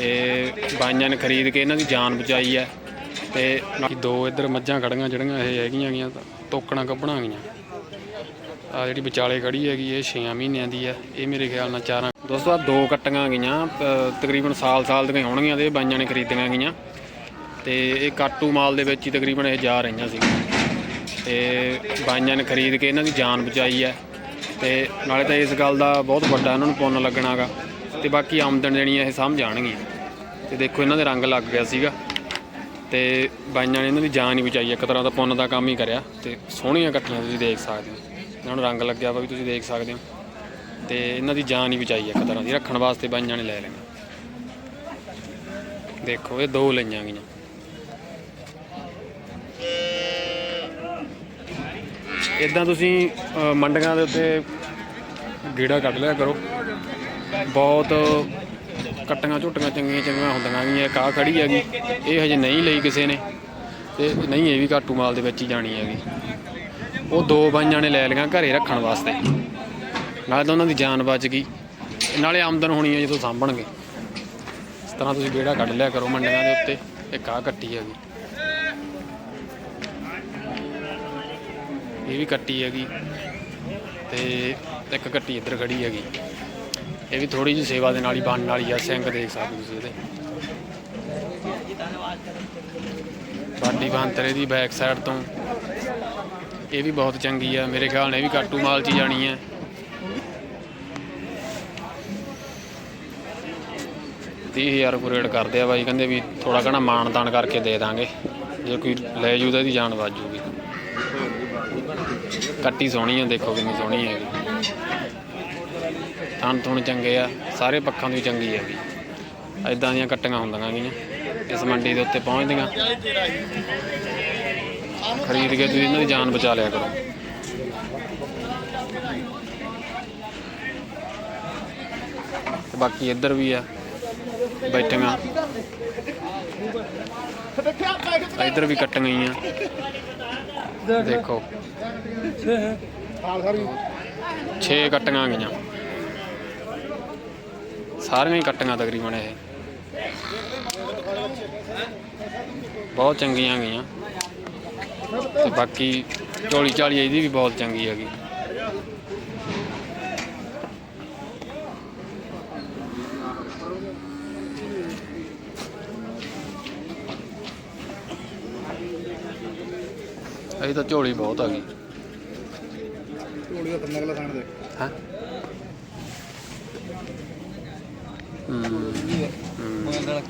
ਤੇ ਬਾਈਆਂ ਨੇ ਖਰੀਦ ਕੇ ਇਹਨਾਂ ਦੀ ਜਾਨ ਬਚਾਈ ਹੈ ਤੇ ਬਾਕੀ ਦੋ ਇੱਧਰ ਮੱਝਾਂ ਖੜੀਆਂ ਜਿਹੜੀਆਂ ਇਹ ਹੈਗੀਆਂ ਗੀਆਂ ਤੋਕਣਾ ਕੱਢਣਾ ਗੀਆਂ ਆ ਜਿਹੜੀ ਵਿਚਾਲੇ ਖੜੀ ਹੈਗੀ, ਇਹ 6 ਮਹੀਨਿਆਂ ਦੀ ਹੈ। ਇਹ ਮੇਰੇ ਖਿਆਲ ਨਾਲ ਚਾਰਾਂ ਦੋਸਤੋ ਆ ਦੋ ਕੱਟੀਆਂ ਗਈਆਂ ਤਕਰੀਬਨ ਸਾਲ ਸਾਲ ਦੀਆਂ ਹੋਣਗੀਆਂ ਤੇ ਬਾਈਆਂ ਨੇ ਖਰੀਦੀਆਂ ਗਈਆਂ ਤੇ ਇਹ ਕਾਟੂ ਮਾਲ ਦੇ ਵਿੱਚ ਹੀ ਤਕਰੀਬਨ ਇਹ ਜਾ ਰਹੀਆਂ ਸੀ। ਤੇ ਬਾਈਆਂ ਨੇ ਖਰੀਦ ਕੇ ਇਹਨਾਂ ਦੀ ਜਾਨ ਬਚਾਈ ਹੈ। ਤੇ ਨਾਲੇ ਤਾਂ ਇਸ ਗੱਲ ਦਾ ਬਹੁਤ ਵੱਡਾ ਇਹਨਾਂ ਨੂੰ ਪੁੰਨ ਲੱਗਣਾਗਾ। ਤੇ ਬਾਕੀ ਆਮਦਨ ਜਿਹੜੀ ਇਹ ਸਮਝ ਆਣਗੀਆਂ ਤੇ ਦੇਖੋ ਇਹਨਾਂ ਦੇ ਰੰਗ ਲੱਗ ਗਿਆ ਸੀਗਾ ਤੇ ਬਾਈਆਂ ਨੇ ਇਹਨਾਂ ਦੀ ਜਾਨ ਹੀ ਬਚਾਈ ਹੈ ਇੱਕ ਤਰ੍ਹਾਂ ਦਾ ਪੁੰਨ ਦਾ ਕੰਮ ਹੀ ਕਰਿਆ ਤੇ ਸੋਹਣੀਆਂ ਕੱਟੀਆਂ ਤੁਸੀਂ ਦੇਖ ਸਕਦੇ ਹੋ। ਇਹਨਾਂ ਨੂੰ ਰੰਗ ਲੱਗਿਆ ਵਾ ਵੀ ਤੁਸੀਂ ਦੇਖ ਸਕਦੇ ਹੋ। ਤੇ ਇਹਨਾਂ ਦੀ ਜਾਨ ਹੀ ਬਚਾਈ ਹੈ ਇੱਕ ਤਰ੍ਹਾਂ ਦੀ ਰੱਖਣ ਵਾਸਤੇ ਬਾਈਆਂ ਨੇ ਲੈ ਲਈਆਂ ਦੇਖੋ ਇਹ ਦੋ ਲਈਆਂ ਗਈਆਂ। ਇਦਾਂ ਤੁਸੀਂ ਅ, ਮੰਡੀਆਂ ਦੇ ਉੱਤੇ ਗੇੜਾ ਕੱਢ ਲਿਆ ਕਰੋ। ਬਹੁਤ ਕੱਟੀਆਂ ਝੋਟੀਆਂ ਚੰਗੀਆਂ ਚੰਗੀਆਂ ਹੁੰਦੀਆਂ ਗਈਆਂ ਇੱਕ ਆਹ ਖੜੀ ਹੈਗੀ, ਇਹ ਹਜੇ ਨਹੀਂ ਲਈ ਕਿਸੇ ਨੇ। ਤੇ ਨਹੀਂ, ਇਹ ਵੀ ਘਾਟੂ ਮਾਲ ਦੇ ਵਿੱਚ ਹੀ ਜਾਣੀ ਹੈਗੀ। ਉਹ ਦੋ ਬਾਈਆਂ ਨੇ ਲੈ ਲਈਆਂ ਘਰੇ ਰੱਖਣ ਵਾਸਤੇ। ਨਾਲੇ ਤਾਂ ਉਹਨਾਂ ਦੀ ਜਾਨ ਬਚ ਗਈ। ਨਾਲੇ ਆਮਦਨ ਹੋਣੀ ਹੈ ਜਦੋਂ ਸਾਂਭਣਗੇ। ਇਸ ਤਰ੍ਹਾਂ ਤੁਸੀਂ ਗੇੜਾ ਕੱਢ ਲਿਆ ਕਰੋ ਮੰਡੀਆਂ ਦੇ ਉੱਤੇ ਇੱਕ ਆਹ ਕੱਟੀ ਹੈਗੀ। ਇਹ ਵੀ ਕੱਟੀ ਹੈਗੀ। ਤੇ ਇੱਕ ਕੱਟੀ ਇੱਧਰ ਖੜੀ ਹੈਗੀ। ਇਹ ਵੀ ਥੋੜੀ ਜਿਹੀ ਸੇਵਾ ਦੇ ਨਾਲ ਹੀ ਬਣਨ ਵਾਲੀ ਆ, ਸਿੰਘ ਦੇਖ ਸਕਦੇ ਤੁਸੀਂ ਇਹਦੇ। ਬਾਡੀ ਬਾਂਤਰੇ ਦੀ ਬੈਕ ਸਾਈਡ ਤੋਂ। ਇਹ ਵੀ ਬਹੁਤ ਚੰਗੀ ਆ, ਮੇਰੇ ਖਿਆਲ ਨਾਲ ਇਹ ਵੀ ਕਾਟੂ ਮਾਲ 'ਚ ਹੀ ਜਾਣੀ ਹੈ ਤੀਹ ਹਜ਼ਾਰ ਰੁਪਏ ਰੇਟ ਕਰਦੇ ਆ ਬਾਈ, ਕਹਿੰਦੇ ਵੀ ਥੋੜਾ ਘਣਾ ਮਾਣ ਤਾਣ ਕਰਕੇ ਦੇ ਦਾਂਗੇ। ਜੇ ਕੋਈ ਲੈ ਜੂ ਤਾਂ ਇਹਦੀ ਜਾਨ ਵੱਜ ਜੂਗੀ। ਕੱਟੀ ਸੋਹਣੀ ਆ, ਦੇਖੋ ਕਿੰਨੀ ਸੋਹਣੀ ਹੈਗੀ ਥਣ ਥੁਣ ਚੰਗੇ ਆ, ਸਾਰੇ ਪੱਖਾਂ ਦੀ ਹੀ ਚੰਗੀ ਹੈਗੀ। ਐਦਾਂ ਦੀਆਂ ਕੱਟੀਆਂ ਹੁੰਦੀਆਂ ਗੀਆਂ, ਇਸ ਮੰਡੀ ਦੇ ਉੱਤੇ ਪਹੁੰਚਦੀਆਂ। ਖਰੀਦ ਕੇ ਤੁਸੀਂ ਇਹਨਾਂ ਦੀ ਜਾਨ ਬਚਾ ਲਿਆ ਕਰੋ। ਤੇ ਬਾਕੀ ਇੱਧਰ ਵੀ ਆ, ਬੈਠੀਆਂ। ਇੱਧਰ ਵੀ ਕੱਟ ਗਈਆਂ। ਦੇਖੋ। 6 ਕੱਟੀਆਂ ਗਈਆਂ। ਸਾਰੀਆਂ ਹੀ ਕੱਟੀਆਂ ਤਕਰੀਬਨ ਇਹ। ਬਹੁਤ ਚੰਗੀਆਂ ਗਈਆਂ ਤੇ ਬਾਕੀ ਝੋਲੀ ਝਾਲੀ ਇਹਦੀ ਵੀ ਬਹੁਤ ਚੰਗੀ ਹੈਗੀ। ਇਹ ਤਾਂ ਝੋਲੀ ਬਹੁਤ ਆ ਗਈ ਝੋਲੀ ਦਾ ਤਿੰਨ ਅਗਲਾ ਥਾਣ ਦੇ ਹਾਂ? ਹੂੰ। ਹੂੰ ਮਗਲ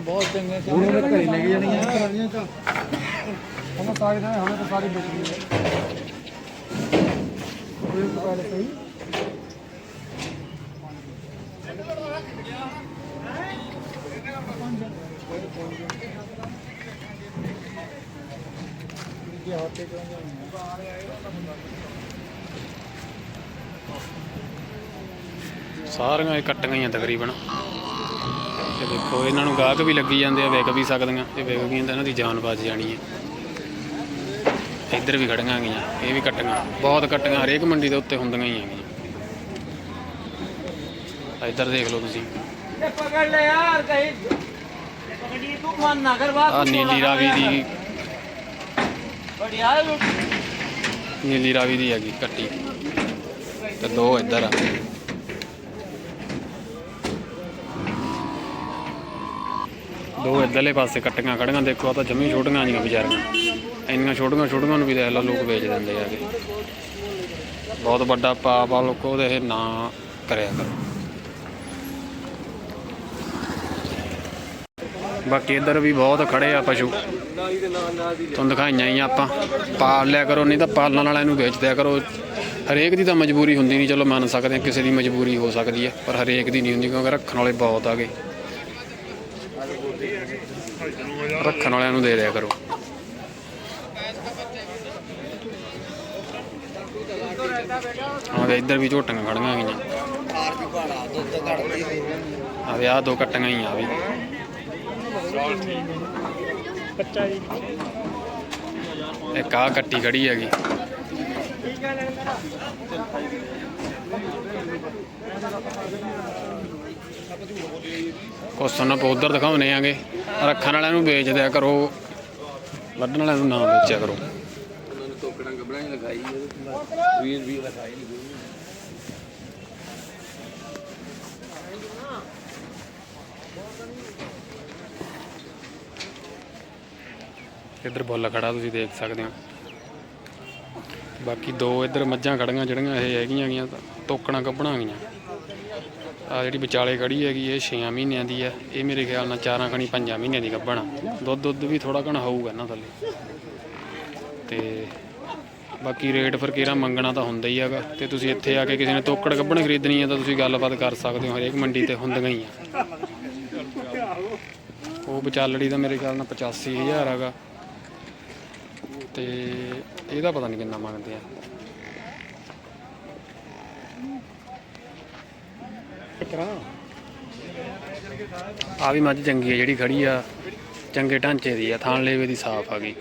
ਬਹੁਤ ਚੰਗੇ ਸੀ ਘਰੇ ਲੈ ਕੇ ਜਾਣੀਆਂ ਉਹਨਾਂ ਸਾਰੇ ਹਮੇ ਤਾਂ ਸਾਰੀ ਬਚ ਗਈ ਸਾਰੀਆਂ ਇਹ ਕੱਟੀਆਂ ਹੀ ਆ ਤਕਰੀਬਨ। ਤੇ ਦੇਖੋ, ਇਹਨਾਂ ਨੂੰ ਗਾਹਕ ਵੀ ਲੱਗੀ ਜਾਂਦੇ ਆ ਵਿਕ ਵੀ ਸਕਦੀਆਂ। ਇਹ ਵਿਕ ਗਈਆਂ ਤਾਂ ਇਹਨਾਂ ਦੀ ਜਾਨ ਬਚ ਜਾਣੀ ਹੈ। ਇੱਧਰ ਵੀ ਖੜੀਆਂ ਹੈਗੀਆਂ ਇਹ ਵੀ ਕੱਟੀਆਂ, ਬਹੁਤ ਕੱਟੀਆਂ, ਹਰੇਕ ਮੰਡੀ ਦੇ ਉੱਤੇ ਹੁੰਦੀਆਂ ਹੀ ਹੈਗੀਆਂ। ਇੱਧਰ ਦੇਖ ਲਓ ਤੁਸੀਂ। ਨੀਲੀ ਰਾਵੀ ਦੀ ਨੀਲੀ ਰਾਵੀ ਦੀ ਹੈਗੀ ਕੱਟੀ। ਤੇ ਦੋ ਇੱਧਰ ਆ। ਦੋ ਇਧਰਲੇ ਪਾਸੇ ਕੱਟੀਆਂ ਖੜੀਆਂ, ਦੇਖੋ ਆ ਤਾਂ ਜਮੀ ਛੋਟੀਆਂ ਜੀਆਂ ਵਿਚਾਰੀਆਂ। ਇੰਨੀਆਂ ਛੋਟੀਆਂ ਛੋਟੀਆਂ ਨੂੰ ਵੀ ਦੇਖ ਲਾ ਲੋਕ ਵੇਚ ਦਿੰਦੇ ਆਗੇ ਬਹੁਤ ਵੱਡਾ ਪਾਪ ਆ, ਲੋਕੋ ਉਹਦੇ ਇਹ ਨਾ ਕਰਿਆ ਕਰੋ। ਬਾਕੀ ਇੱਧਰ ਵੀ ਬਹੁਤ ਖੜੇ ਆ ਪਸ਼ੂ। ਤੁਹਾਨੂੰ ਦਿਖਾਈਆਂ ਹੀ ਆਪਾਂ। ਪਾਲ ਲਿਆ ਕਰੋ, ਨਹੀਂ ਤਾਂ ਪਾਲਣ ਵਾਲਿਆਂ ਨੂੰ ਵੇਚ ਦਿਆ ਕਰੋ। ਹਰੇਕ ਦੀ ਤਾਂ ਮਜਬੂਰੀ ਹੁੰਦੀ ਨਹੀਂ, ਚਲੋ ਮੰਨ ਸਕਦੇ ਹਾਂ ਕਿਸੇ ਦੀ ਮਜਬੂਰੀ ਹੋ ਸਕਦੀ ਹੈ, ਪਰ ਹਰੇਕ ਦੀ ਨਹੀਂ ਹੁੰਦੀ ਕਿਉਂਕਿ ਰੱਖਣ ਵਾਲੇ ਬਹੁਤ ਆ ਗਏ। ਰੱਖਣ ਵਾਲਿਆਂ ਨੂੰ ਦੇ ਦਿਆ ਕਰੋ। ਆ ਦੇ ਇੱਧਰ ਵੀ ਝੋਟੀਆਂ ਖੜੀਆਂ ਗਈਆਂ ਆਰ ਵੀ ਭਾੜਾ ਦੁੱਧ ਘੜਦੀ ਆ ਦੇ ਆ ਦੋ ਕੱਟੀਆਂ ਹੀ ਆ ਵੀ। ਬੱਚਾ ਜੀ ਇੱਕ ਆ ਕੱਟੀ ਖੜੀ ਹੈਗੀ। ਕੁਛ ਸਾਨੂੰ ਆਪਾਂ ਉਧਰ ਦਿਖਾਉਨੇ ਆਂਗੇ ਰੱਖਣ ਵਾਲਿਆਂ ਨੂੰ ਵੇਚ ਦਿਆ ਕਰੋ। ਵੱਢਣ ਵਾਲਿਆਂ ਨੂੰ ਨਾ ਵੇਚਿਆ ਕਰੋ ਉਹਨਾਂ ਨੂੰ ਟੋਕਣਾ ਗੱਬੜਾ ਹੀ ਲਗਾਈ ਵੀਰ ਵੀ ਲਗਾਈ ਨਹੀਂ ਇੱਧਰ ਬੁੱਲ ਖੜਾ ਤੁਸੀਂ ਦੇਖ ਸਕਦੇ ਹੋ। ਬਾਕੀ ਦੋ ਇੱਧਰ ਮੱਝਾਂ ਖੜੀਆਂ ਜਿਹੜੀਆਂ ਇਹ ਹੈਗੀਆਂ ਗੀਆਂ ਤੋਕਣਾ ਕੱਢਣਾ ਗਈਆਂ ਆ ਜਿਹੜੀ ਵਿਚਾਲੇ ਖੜੀ ਹੈਗੀ, ਇਹ 6 ਮਹੀਨਿਆਂ ਦੀ ਹੈ। ਇਹ ਮੇਰੇ ਖਿਆਲ ਨਾਲ 4 ਖਣੀ 5 ਮਹੀਨਿਆਂ ਦੀ ਗੱਭਣਾ ਦੁੱਧ ਦੁੱਧ ਵੀ ਥੋੜਾ ਘਣਾ ਹੋਊਗਾ ਨਾ ਥੱਲੇ। ਤੇ ਬਾਕੀ ਰੇਟ ਫਿਰ ਕਿਹੜਾ ਮੰਗਣਾ ਤਾਂ ਹੁੰਦਾ ਹੀ ਹੈਗਾ। ਤੇ ਤੁਸੀਂ ਇੱਥੇ ਆ ਕੇ ਕਿਸੇ ਨੇ ਤੋਕੜ ਗੱਭਣ ਖਰੀਦਣੀ ਹੈ ਤਾਂ ਤੁਸੀਂ ਗੱਲਬਾਤ ਕਰ ਸਕਦੇ ਹੋ, ਹਰੇਕ ਮੰਡੀ ਤੇ ਹੁੰਦੀਆਂ ਹੀ ਆ। ਉਹ ਵਿਚਾਲੜੀ ਦਾ ਮੇਰੇ ਖਿਆਲ ਨਾਲ 85000 ਹੈਗਾ। ਤੇ ਇਹਦਾ ਪਤਾ ਨਹੀਂ ਕਿੰਨਾ ਮੰਗਦੇ ਆ। ਆ ਵੀ ਮੱਝ ਚੰਗੀ ਆ ਜਿਹੜੀ ਖੜੀ ਆ। ਚੰਗੇ ਢਾਂਚੇ ਦੀ ਆ, ਥਾਣ ਲੇਵੇ ਦੀ ਸਾਫ਼ ਆ ਗਈ।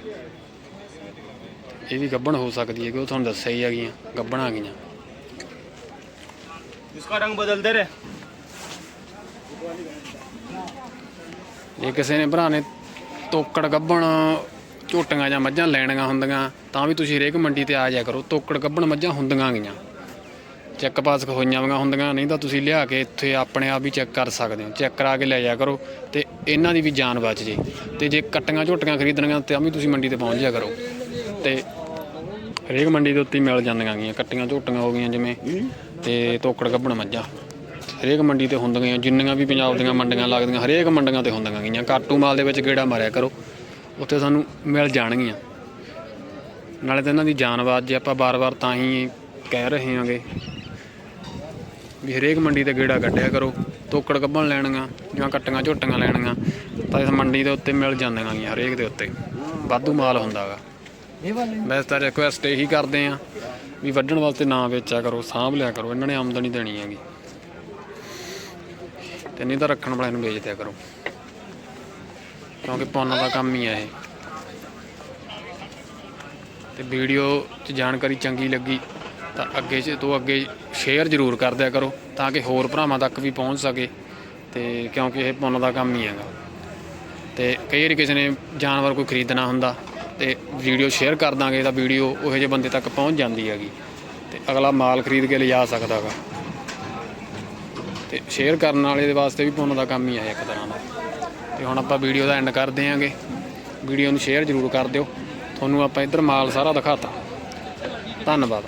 ਇਹ ਵੀ ਗੱਬਣ ਹੋ ਸਕਦੀ ਹੈ ਕਿ ਉਹ ਤੁਹਾਨੂੰ ਦੱਸਿਆ ਹੀ ਹੈਗੀਆਂ ਗੱਬਣ ਆ ਗਈਆਂ इसका रंग बदल दे रे ਜੇ ਕਿਸੇ ਨੇ ਭਰਾ ਨੇ ਤੋਕੜ ਗੱਬਣ ਝੋਟੀਆਂ ਜਾਂ ਮੱਝਾਂ ਲੈਣੀਆਂ ਹੁੰਦੀਆਂ ਤਾਂ ਵੀ ਤੁਸੀਂ ਹਰੇਕ ਮੰਡੀ ਤੇ ਆ ਜਾਇਆ ਕਰੋ ਤੋਕੜ ਗੱਬਣ ਮੱਝਾਂ ਹੁੰਦੀਆਂ ਗਈਆਂ ਚੈੱਕ ਪਾਸ ਹੋਈਆਂ ਵੀਆਂ ਹੁੰਦੀਆਂ ਨਹੀਂ ਤਾਂ ਤੁਸੀਂ ਲਿਆ ਕੇ ਇੱਥੇ ਆਪਣੇ ਆਪ ਹੀ ਚੈੱਕ ਕਰ ਸਕਦੇ ਹੋ ਚੈੱਕ ਕਰਾ ਕੇ ਲੈ ਜਾਇਆ ਕਰੋ ਤੇ ਇਹਨਾਂ ਦੀ ਵੀ ਜਾਨ ਬਚ ਜੇ ਤੇ ਜੇ ਕੱਟੀਆਂ ਝੋਟੀਆਂ ਖਰੀਦਣੀਆਂ ਤਾਂ ਵੀ ਤੁਸੀਂ ਮੰਡੀ ਤੇ ਪਹੁੰਚ ਜਾਇਆ ਕਰੋ ਤੇ ਹਰੇਕ ਮੰਡੀ ਦੇ ਉੱਤੇ ਮਿਲ ਜਾਂਦੀਆਂ ਗੀਆਂ ਕੱਟੀਆਂ ਝੋਟੀਆਂ ਹੋ ਗਈਆਂ ਜਿਵੇਂ ਤੇ ਤੋਕੜ ਗੱਬਣ ਮੱਝਾਂ। ਹਰੇਕ ਮੰਡੀ ਤੇ ਹੁੰਦੀਆਂ ਜਿੰਨੀਆਂ ਵੀ ਪੰਜਾਬ ਦੀਆਂ ਮੰਡੀਆਂ ਲੱਗਦੀਆਂ ਹਰੇਕ ਮੰਡੀਆਂ ਤੇ ਹੁੰਦੀਆਂ ਗਈਆਂ ਕਾਟੂ ਮਾਲ ਦੇ ਵਿੱਚ ਗੇੜਾ ਮਾਰਿਆ ਕਰੋ ਉੱਥੇ ਸਾਨੂੰ ਮਿਲ ਜਾਣਗੀਆਂ। ਨਾਲੇ ਤਾਂ ਇਹਨਾਂ ਦੀ ਜਾਨਵਾਦ ਜੇ ਆਪਾਂ ਬਾਰ-ਬਾਰ ਤਾਂ ਹੀ ਕਹਿ ਰਹੇ ਹਾਂਗੇ ਵੀ ਹਰੇਕ ਮੰਡੀ ਤੇ ਗੇੜਾ ਕੱਢਿਆ ਕਰੋ ਤੋਕੜ ਗੱਬਣ ਲੈਣੀਆਂ ਜਾਂ ਕੱਟੀਆਂ ਝੋਟੀਆਂ ਲੈਣੀਆਂ ਤਾਂ ਇਸ ਮੰਡੀ ਦੇ ਉੱਤੇ ਮਿਲ ਜਾਂਦੀਆਂ ਗੀਆਂ ਹਰੇਕ ਦੇ ਉੱਤੇ। ਵਾਧੂ ਮਾਲ ਹੁੰਦਾਗਾ ਵੈਸੇ ਤਾਂ ਰਿਕੁਐਸਟ ਇਹੀ ਕਰਦੇ ਆ ਵੀ ਵੱਢਣ ਵਾਸਤੇ ਨਾ ਵੇਚਿਆ ਕਰੋ, ਸਾਂਭ ਲਿਆ ਕਰੋ, ਇਹਨਾਂ ਨੇ ਆਮਦਨੀ ਦੇਣੀ ਹੈਗੀ। ਤੇ ਨਹੀਂ ਤਾਂ ਰੱਖਣ ਵਾਲਿਆਂ ਨੂੰ ਵੇਚ ਦਿਆ ਕਰੋ। ਕਿਉਂਕਿ ਪੁੰਨ ਦਾ ਕੰਮ ਹੀ ਆ ਇਹ। ਤੇ ਵੀਡੀਓ 'ਚ ਜਾਣਕਾਰੀ ਚੰਗੀ ਲੱਗੀ ਤਾਂ ਅੱਗੇ 'ਚ, ਤੋਂ ਅੱਗੇ ਸ਼ੇਅਰ ਜ਼ਰੂਰ ਕਰ ਦਿਆ ਕਰੋ ਤਾਂ ਕਿ ਹੋਰ ਭਰਾਵਾਂ ਤੱਕ ਵੀ ਪਹੁੰਚ ਸਕੇ। ਤੇ ਕਿਉਂਕਿ ਇਹ ਪੁੰਨ ਦਾ ਕੰਮ ਹੀ ਹੈਗਾ। ਤੇ ਕਈ ਵਾਰੀ ਕਿਸੇ ਨੇ ਜਾਨਵਰ ਕੋਈ ਖਰੀਦਣਾ ਹੁੰਦਾ ਤੇ ਵੀਡੀਓ ਸ਼ੇਅਰ ਕਰ ਦਾਂਗੇ ਤਾਂ ਵੀਡੀਓ ਉਹੋ ਜਿਹੇ ਬੰਦੇ ਤੱਕ ਪਹੁੰਚ ਜਾਂਦੀ ਹੈਗੀ। ਤੇ ਅਗਲਾ ਮਾਲ ਖਰੀਦ ਕੇ ਲਿਜਾ ਸਕਦਾ ਹੈਗਾ। ਤੇ ਸ਼ੇਅਰ ਕਰਨ ਵਾਲੇ ਦੇ ਵਾਸਤੇ ਵੀ ਪੁੰਨ ਦਾ ਕੰਮ ਹੀ ਹੈ ਇੱਕ ਤਰ੍ਹਾਂ ਦਾ। ਤੇ ਹੁਣ ਆਪਾਂ ਵੀਡੀਓ ਦਾ ਐਂਡ ਕਰ ਦਿਆਂਗੇ। ਵੀਡੀਓ ਨੂੰ ਸ਼ੇਅਰ ਜ਼ਰੂਰ ਕਰ ਦਿਓ। ਤੁਹਾਨੂੰ ਆਪਾਂ ਇੱਧਰ ਮਾਲ ਸਾਰਾ ਦਿਖਾਤਾ। ਧੰਨਵਾਦ।